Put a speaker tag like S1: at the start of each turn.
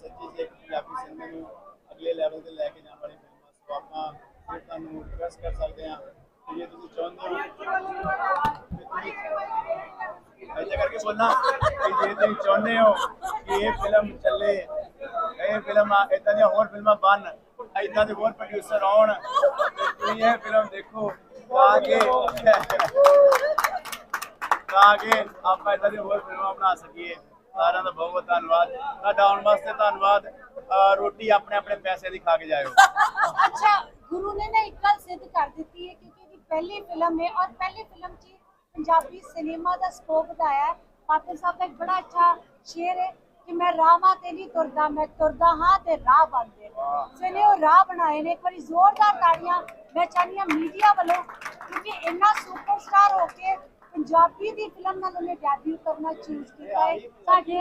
S1: ਸੱਚੀ ਜੇ ਪੰਜਾਬੀ ਸਿਨੇਮੇ ਨੂੰ ਅਗਲੇ ਲੈਵਲ ਤੇ ਲੈ ਕੇ ਜਾਣ ਵਾਲੀ ਫਿਲਮਾਂ ਸੋ ਆਪਾਂ ਫਿਰ ਤੁਹਾਨੂੰ ਰਿਕਵੈਸਟ ਕਰ ਸਕਦੇ ਹਾਂ ਜੇ ਤੁਸੀਂ ਚਾਹੁੰਦੇ ਹੋ ਕਿ ਕਰਕੇ ਬੋਲਣਾ ਕਿ ਜੇ ਤੁਸੀਂ ਚਾਹੁੰਦੇ ਹੋ ਕਿ ਇਹ ਫਿਲਮ ਚੱਲੇ, ਇਹ ਫਿਲਮ ਇਦਾਂ ਦੀਆਂ ਹੋਰ ਫਿਲਮਾਂ ਬਣ ਇਦਾਂ ਦੇ ਹੋਰ ਪ੍ਰੋਡਿਊਸਰ ਆਉਣ, ਤੁਸੀਂ ਇਹ ਫਿਲਮ ਦੇਖੋ, ਤਾਂ ਕਿ ਤਾਂ ਕਿ ਆਪਾਂ ਇਦਾਂ ਦੀਆਂ ਹੋਰ ਫਿਲਮਾਂ ਬਣਾ ਸਕੀਏ। ਸਾਰਿਆਂ ਦਾ ਬਹੁਤ ਬਹੁਤ ਧੰਨਵਾਦ। ਤੁਹਾਡਾ ਆਉਣ ਵਾਸਤੇ ਧੰਨਵਾਦ। ਅਹ ਰੋਟੀ ਆਪਣੇ ਆਪਣੇ ਪੈਸੇ ਦੀ ਖਾ ਕੇ ਜਾਇਓ।
S2: ਅੱਛਾ ਗੁਰੂ ਨੇ ਨਾ ਇੱਕ ਗੱਲ ਸਿੱਧ ਕਰ ਦਿੱਤੀ ਹੈ ਕਿਉਂਕਿ ਇਹਦੀ ਪਹਿਲੀ ਫਿਲਮ ਹੈ ਔਰ ਪਹਿਲੀ ਫਿਲਮ 'ਚ ਪੰਜਾਬੀ ਸਿਨੇਮਾ ਦਾ ਸਕੋਪ ਵਧਾਇਆ ਪਾਤਰ ਸਾਹਿਬ ਦਾ ਇੱਕ ਬੜਾ ਅੱਛਾ ਸ਼ੇਰ ਹੈ ਕਿ ਮੈਂ ਰਾਹਾਂ ਤੇ ਨਹੀਂ ਤੁਰਦਾ ਮੈਂ ਤੁਰਦਾ ਹਾਂ ਤੇ ਰਾਹ ਬਣਦੇ ਨੇ ਸੋ ਇਹਨੇ ਉਹ ਰਾਹ ਬਣਾਏ ਨੇ। ਇੱਕ ਵਾਰੀ ਜ਼ੋਰਦਾਰ ਤਾੜੀਆਂ ਮੈਂ ਚਾਹੁੰਦੀ ਹਾਂ ਮੀਡੀਆ ਵੱਲੋਂ ਕਿਉਂਕਿ ਇੰਨਾ ਸੁਪਰਸਟਾਰ ਹੋ ਕੇ ਪੰਜਾਬੀ ਦੀ ਫਿਲਮ ਨਾਲ ਉਹਨੇ ਡੈਬਿਊ ਕਰਨਾ ਚੂਜ਼ ਕੀਤਾ ਹੈ। ਸਾਡੇ